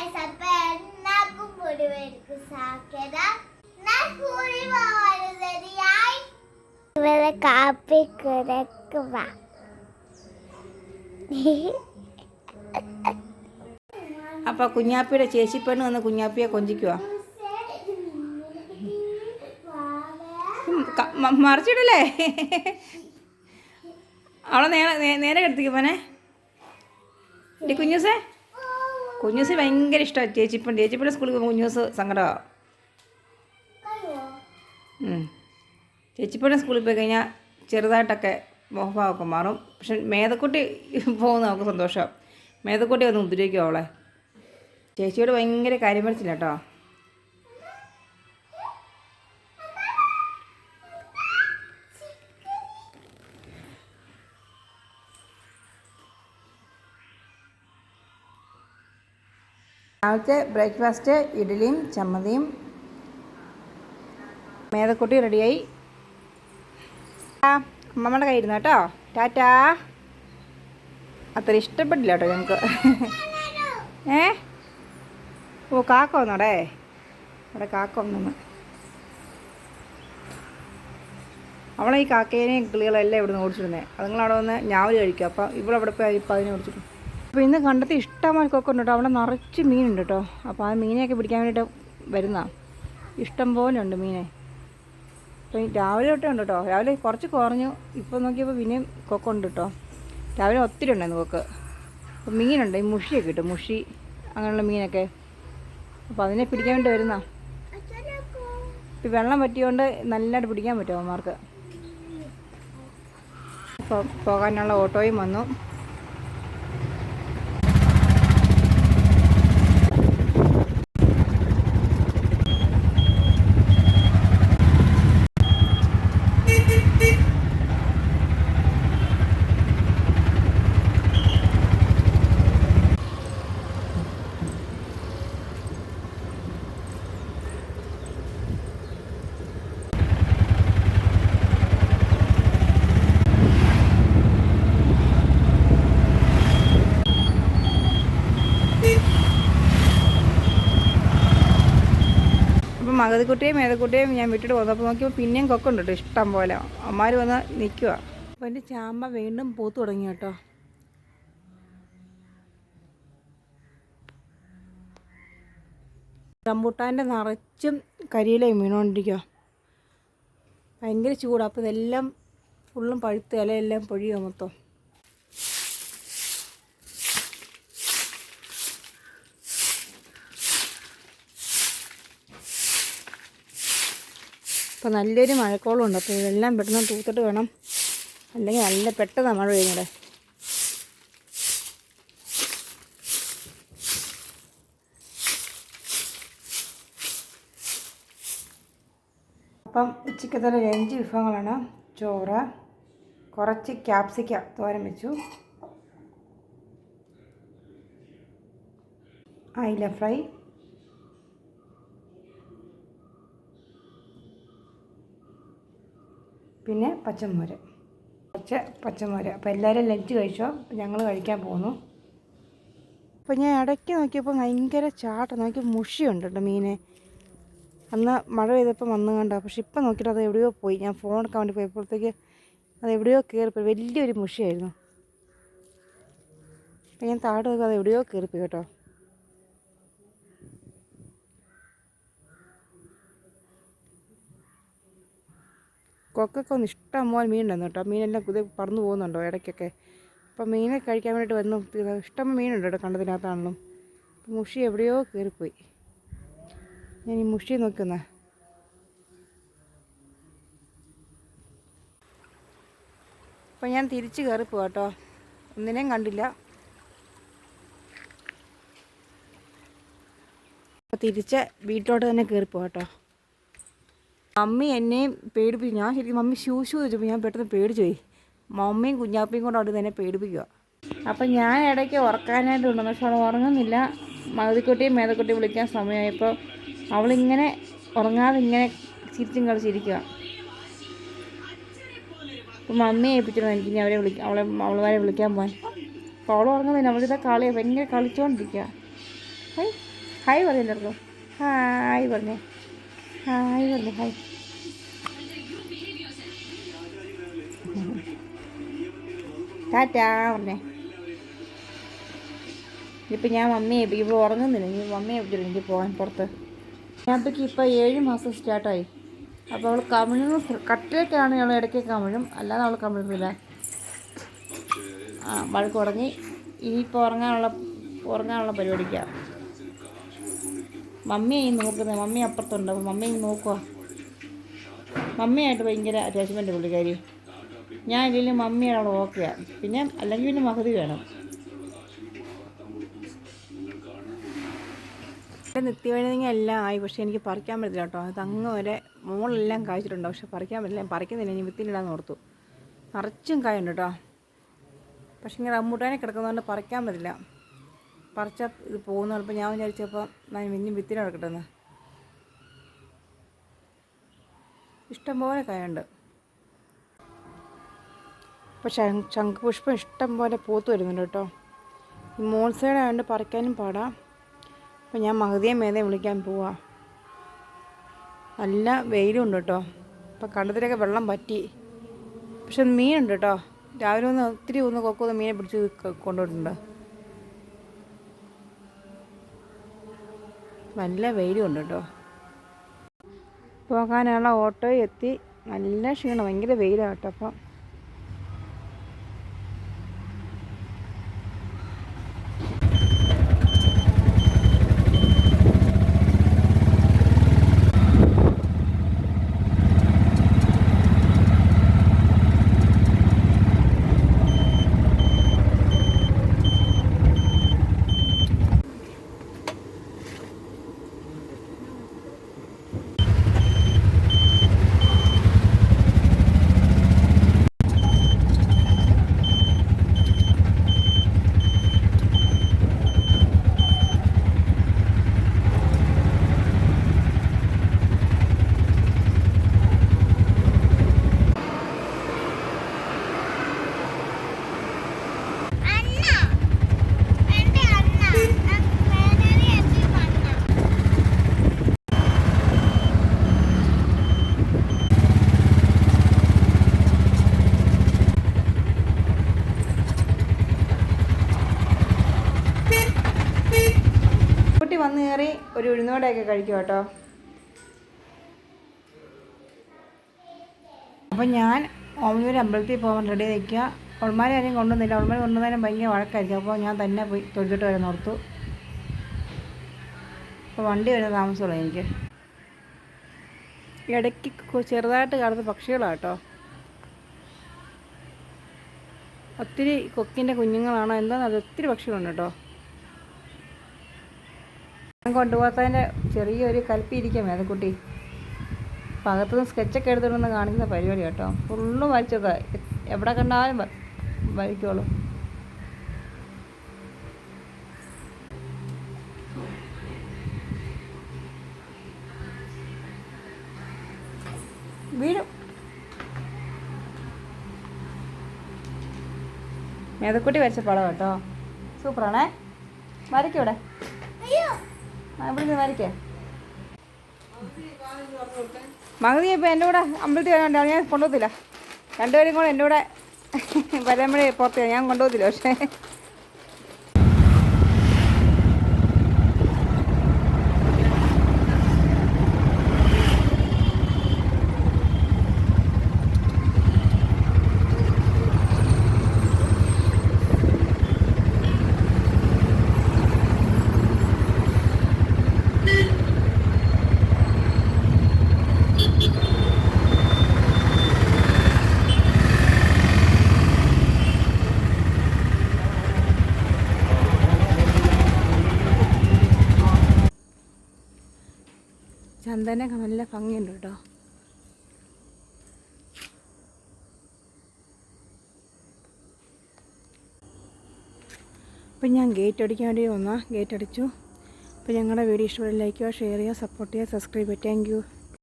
വയസ്സപ്പ എന്നാക്കും മുഴുവർക്ക് സാധ്യത ഞാൻ കൂടി പോവാനുള്ളതായി ഇവരെ കാപ്പി കിടക്കുക അപ്പോൾ കുഞ്ഞാപ്പിയുടെ ചേച്ചിപ്പെണ്ണ് വന്ന് കുഞ്ഞാപ്പിയെ കൊഞ്ചിക്കുവാ. മറിച്ചിടല്ലേ? അവളെ നേരെ നേരെ കിടത്തിക്ക് കുഞ്ഞുസേ ഇടി കുഞ്ഞൂസേ. കുഞ്ഞൂസ് ഭയങ്കര ഇഷ്ടമാണ് ചേച്ചിപ്പൻ ചേച്ചിപ്പന്റെ സ്കൂളിൽ പോകുമ്പോൾ കുഞ്ഞൂസ് സങ്കടമാണ് ചേച്ചിപ്പന്റെ സ്കൂളിൽ പോയി കഴിഞ്ഞാൽ ചെറുതായിട്ടൊക്കെ മോഹഭാവമൊക്കെ മാറും. പക്ഷെ മേതക്കുട്ടി പോകുന്ന നമുക്ക് സന്തോഷമാണ് മേതക്കുട്ടി ഒന്ന് ഉപദ്രവിക്കും അവളെ. ചേച്ചിയോട് ഭയങ്കര കാര്യം പഠിച്ചില്ല കേട്ടോ രാവിലത്തെ ബ്രേക്ക്ഫാസ്റ്റ് ഇഡ്ഡലിയും ചമ്മന്തിയും. മേതക്കുട്ടി റെഡിയായി. അമ്മമ്മയുടെ കൈ ഇരുന്നു കേട്ടോ? ടാറ്റാ. അത്ര ഇഷ്ടപ്പെട്ടില്ല കേട്ടോ ഞങ്ങൾക്ക്. ഏ? ഓ കാക്ക വന്നോടെ? അവിടെ കാക്ക വന്നു അവളെ ഈ കാക്കേനെയും കിളികളെല്ലാം ഇവിടെ നിന്ന് ഓടിച്ചിരുന്നത് അതുങ്ങളവിടെ വന്ന് ഞാവൽ കഴിക്കും. അപ്പം അവിടെ പോയി ഇപ്പം അതിനെ ഓടിച്ചിട്ടു അപ്പോൾ ഇന്ന് കണ്ടത്തി ഇഷ്ടംപോലെ കൊക്കുണ്ട് കേട്ടോ. അവിടെ നിറച്ച് മീനുണ്ട് കേട്ടോ. അപ്പോൾ ആ മീനെയൊക്കെ പിടിക്കാൻ വേണ്ടിയിട്ട് വരുന്ന ഇഷ്ടം പോലെ ഉണ്ട് മീനെ. അപ്പോൾ രാവിലെ തൊട്ടേ ഉണ്ട് കേട്ടോ. രാവിലെ കുറച്ച് കുറഞ്ഞു. ഇപ്പോൾ നോക്കിയപ്പോൾ പിന്നെയും കൊക്കുണ്ട് കേട്ടോ. രാവിലെ ഒത്തിരി ഉണ്ടായിരുന്നു കൊക്ക്. അപ്പോൾ മീനുണ്ട്. ഈ മുഷിയൊക്കെ കിട്ടും. മുഷി അങ്ങനെയുള്ള മീനൊക്കെ. അപ്പോൾ അതിനെ പിടിക്കാൻ വേണ്ടി വരുന്ന ഇപ്പം വെള്ളം പറ്റിയോണ്ട് നല്ലതായിട്ട് പിടിക്കാൻ പറ്റും അവന്മാർക്ക്. അപ്പോൾ പോകാനുള്ള ഓട്ടോയും വന്നു. അപ്പം മകതിക്കുട്ടിയും മേതക്കുട്ടിയും ഞാൻ വിട്ടിട്ട് വന്നപ്പോൾ നോക്കിയപ്പോൾ പിന്നെയും കൊക്കുണ്ട് കേട്ടോ ഇഷ്ടം പോലെ. അമ്മമാർ വന്ന് നിൽക്കുക അപ്പോൾ എന്റെ ചാമ്പ വീണ്ടും പൂത്ത് തുടങ്ങി കേട്ടോ. റംബൂട്ടാന്റെ നിറച്ചും കരിയിലയും വീണുകൊണ്ടിരിക്കുക ഭയങ്കര ചൂടാണ് അപ്പോൾ ഇതെല്ലാം ഫുള്ളും പഴുത്ത് ഇലയെല്ലാം പൊഴിയുക മൊത്തം. അപ്പോൾ നല്ലൊരു മഴക്കോളുണ്ട്. അപ്പോൾ ഇതെല്ലാം പെട്ടെന്ന് തൂത്തിട്ട് വേണം. അല്ലെങ്കിൽ നല്ല പെട്ടെന്ന് മഴ പെയ്യുന്നത്. അപ്പം ഉച്ചക്കത്തെ അഞ്ച് വിഭവങ്ങളാണ്. ചോറ് കുറച്ച് ക്യാപ്സിക്ക തോരൻ വെച്ചു. അയില ഫ്രൈ പിന്നെ പച്ചമോര്. പച്ച പച്ചമോര്. അപ്പോൾ എല്ലാവരും ലഞ്ച് കഴിച്ചോ? ഞങ്ങൾ കഴിക്കാൻ പോകുന്നു അപ്പോൾ ഞാൻ ഇടയ്ക്ക് നോക്കിയപ്പോൾ ഭയങ്കര ചാട്ട. നോക്കി മുഷിയുണ്ട് കേട്ടോ മീനെ. അന്ന് മഴ പെയ്തപ്പോൾ വന്നു കണ്ടോ പക്ഷെ ഇപ്പം നോക്കിയിട്ട് അത് എവിടെയോ പോയി. ഞാൻ ഫോൺ എടുക്കാൻ വേണ്ടി പോയപ്പോഴത്തേക്ക് അത് എവിടെയോ കയറിപ്പോയി വലിയൊരു മുഷിയായിരുന്നു. അപ്പം ഞാൻ താഴെ അത് എവിടെയോ കയറിപ്പോയി കേട്ടോ. കൊക്കൊക്കെ ഒന്ന് ഇഷ്ടം പോലെ മീനുണ്ടെന്ന് കേട്ടോ. മീനെല്ലാം ഇത് പറന്നു പോകുന്നുണ്ടോ ഇടയ്ക്കൊക്കെ. അപ്പം മീനെ കഴിക്കാൻ വേണ്ടിയിട്ട് വന്നു. ഇഷ്ടം മീനുണ്ട് കേട്ടോ കണ്ടതിനകത്താണെങ്കിലും മുഷി എവിടെയോ കയറിപ്പോയി. ഞാൻ ഈ മുഷി നോക്കുന്ന. അപ്പം ഞാൻ തിരിച്ച് കയറിപ്പോവാ കേട്ടോ. ഒന്നിനെയും കണ്ടില്ല. അപ്പോൾ തിരിച്ച് വീട്ടിലോട്ട് തന്നെ കയറിപ്പോവാ കേട്ടോ. മമ്മി എന്നെയും പേടിപ്പിച്ചു ഞാൻ ശരിക്കും മമ്മി ഷൂ ഷൂ വെച്ചപ്പോൾ ഞാൻ പെട്ടെന്ന് പേടിച്ചു പോയി. മമ്മിയും കുഞ്ഞാപ്പിയും കൊണ്ട് അവിടെ തന്നെ പേടിപ്പിക്കുക അപ്പം ഞാൻ ഇടയ്ക്ക് ഉറക്കാനായിട്ട് ഉണ്ട് പക്ഷെ അവൾ ഉറങ്ങുന്നില്ല. മകുതിക്കുട്ടിയും മേതക്കുട്ടിയും വിളിക്കാൻ സമയമായപ്പോൾ അവളിങ്ങനെ ഉറങ്ങാതെ ഇങ്ങനെ ചിരിച്ചും കളിച്ചിരിക്കുക അപ്പം മമ്മിയെ ഏൽപ്പിച്ചിരുന്നു എനിക്ക് ഇനി അവരെ വിളിക്കാം അവളെ അവളുമാരെ വിളിക്കാൻ പോകാൻ അപ്പോൾ അവൾ ഉറങ്ങുന്നില്ല. അവളിതാ കളിയാണ് ഭയങ്കര കളിച്ചുകൊണ്ടിരിക്കുക ഹായ്. ഹായ് പറഞ്ഞു എല്ലാവർക്കും ഹായ് പറഞ്ഞേ. ഹായ് പറഞ്ഞു. ഹായ്. ടാറ്റാ പറഞ്ഞേ ഇപ്പം ഞാൻ മമ്മിയെ ഇപ്പോൾ ഉറങ്ങുന്നില്ല. ഇനി മമ്മിയെ വിട്ടില്ല എനിക്ക് പോകാൻ പുറത്ത്. ഞാനത്തേക്ക് ഇപ്പോൾ ഏഴ് മാസം സ്റ്റാർട്ടായി അപ്പോൾ അവൾ കമിഴുന്ന കട്ടിലേക്കാണ് അവൾ ഇടയ്ക്ക് കമിഴും. അല്ലാതെ അവൾ കമിഴുന്നില്ല. ആ വഴക്ക് ഉറങ്ങി. ഇനിയിപ്പോൾ ഉറങ്ങാനുള്ള ഉറങ്ങാനുള്ള പരിപാടിക്കാണ് മമ്മിയായി നോക്കുന്നത് മമ്മി അപ്പുറത്തുണ്ട്. അപ്പോൾ മമ്മി നോക്കുക മമ്മിയായിട്ട് ഭയങ്കര അറ്റാച്ച്മെന്റ് പുള്ളിക്കാരി. ഞാൻ ഇല്ലെങ്കിൽ മമ്മിയാണ് അവിടെ ഓക്കെയാണ് പിന്നെ അല്ലെങ്കിൽ പിന്നെ മഹതി വേണം. എന്റെ നിത്യവഴുതിങ്ങ എല്ലാം ആയി. പക്ഷേ എനിക്ക് പറിക്കാൻ പറ്റില്ല കേട്ടോ. അത് അങ്ങ് വരെ മോളെല്ലാം കായ്ച്ചിട്ടുണ്ട്. പക്ഷെ പറിക്കാൻ പറ്റില്ല. ഞാൻ പറിക്കുന്നില്ല. ഇനി വിത്തിലിടാന്ന് ഓർത്തു. നിറച്ചും കായുണ്ട് കേട്ടോ. പക്ഷേ ഇങ്ങനെ റമ്മൂട്ടാനെ കിടക്കുന്നതുകൊണ്ട് പറിക്കാൻ പറ്റില്ല. പറിച്ച ഇത് പോകുന്ന. ചിലപ്പോൾ ഞാൻ വിചാരിച്ചപ്പോൾ ഞാൻ ഇനിയും വിത്തിന് കിടക്കട്ടെ എന്ന്. ഇഷ്ടംപോലെ കായുണ്ട്. ഇപ്പോൾ ശംഖുപുഷ്പം ഇഷ്ടം പോലെ പൂത്ത് വരുന്നുണ്ട് കേട്ടോ. ഈ മോൾ ആയതുകൊണ്ട് പറിക്കാനും പാടാം. അപ്പോൾ ഞാൻ മഹതിയെ മേതെ വിളിക്കാൻ പോവാം. നല്ല വെയിലും ഉണ്ട് കേട്ടോ. അപ്പോൾ കണ്ടത്തിലൊക്കെ വെള്ളം പറ്റി പക്ഷെ മീനുണ്ട് കേട്ടോ. രാവിലെ ഒന്ന് ഒത്തിരി ഒന്ന് കൊക്കൊന്ന് മീനെ പിടിച്ച് കൊണ്ടുപോയിട്ടുണ്ട് നല്ല വെയിലും ഉണ്ട് കേട്ടോ. പോകാനുള്ള ഓട്ടോ എത്തി. നല്ല ക്ഷീണം. ഭയങ്കര വെയിലാണ് കേട്ടോ അപ്പം അണ്ണ എന്റെ അണ്ണ മേനറി എന്റെ അണ്ണ കുട്ടി വന്ന് കയറി ഒരു ഉഴുന്നോടെയൊക്കെ കഴിക്കും കേട്ടോ. അപ്പം ഞാൻ ഓമനൂർ അമ്പലത്തിൽ പോകാൻ റെഡി നിൽക്കുക. ഉൾമാരെ ആരെയും കൊണ്ടുവന്നില്ല. അവൾമാർ കൊണ്ടുവന്നാലും ഭയങ്കര വഴക്കായിരിക്കും. അപ്പോൾ ഞാൻ തന്നെ പോയി തൊഴിലിട്ട് വരെ നിർത്തു അപ്പോൾ വണ്ടി വരുന്ന താമസമുള്ളൂ എനിക്ക്. ഇടയ്ക്ക് ചെറുതായിട്ട് കാണുന്ന പക്ഷികളാണ് കേട്ടോ. ഒത്തിരി കൊക്കിന്റെ കുഞ്ഞുങ്ങളാണോ? എന്താണെന്ന് അത് ഒത്തിരി പക്ഷികളുണ്ട് കേട്ടോ. ഞാൻ കൊണ്ടുപോകാത്തതിന്റെ ചെറിയൊരു കൽപ്പി ഇരിക്കാം മേതക്കുട്ടി അകത്തുനിന്ന് സ്കെച്ചൊക്കെ എടുത്തിടുന്ന കാണിക്കുന്ന പരിപാടി കേട്ടോ. ഫുള്ള് വലിച്ചതാ എവിടെ കണ്ടാലും വലിക്കോളൂ. വീഴും. മേതക്കുട്ടി വരച്ച പടം കേട്ടോ. സൂപ്പറാണേ. വരയ്ക്കൂടെ ഇവിടെ വരയ്ക്കേ മകതി ഇപ്പം എന്റെ കൂടെ അമ്പലത്തിൽ വരാണ്ട് ഞാൻ കൊണ്ടുപോകത്തില്ല. രണ്ടുപേരും കൂടെ എന്റെ കൂടെ വരമ്പഴേ പുറത്ത് ഞാൻ കൊണ്ടുപോകത്തില്ല പക്ഷേ. ചന്ദനൊക്കെ നല്ല ഭംഗിയുണ്ട് കേട്ടോ. അപ്പം ഞാൻ ഗേറ്റ് അടിക്കാൻ വേണ്ടി വന്നാൽ ഗേറ്റ് അടിച്ചു. അപ്പോൾ ഞങ്ങളുടെ വീഡിയോ ഇഷ്ടപ്പെടുന്ന ലൈക്ക് ഷെയർ ചെയ്യുക സപ്പോർട്ട് ചെയ്യുക സബ്സ്ക്രൈബ് ചെയ്യുക. താങ്ക്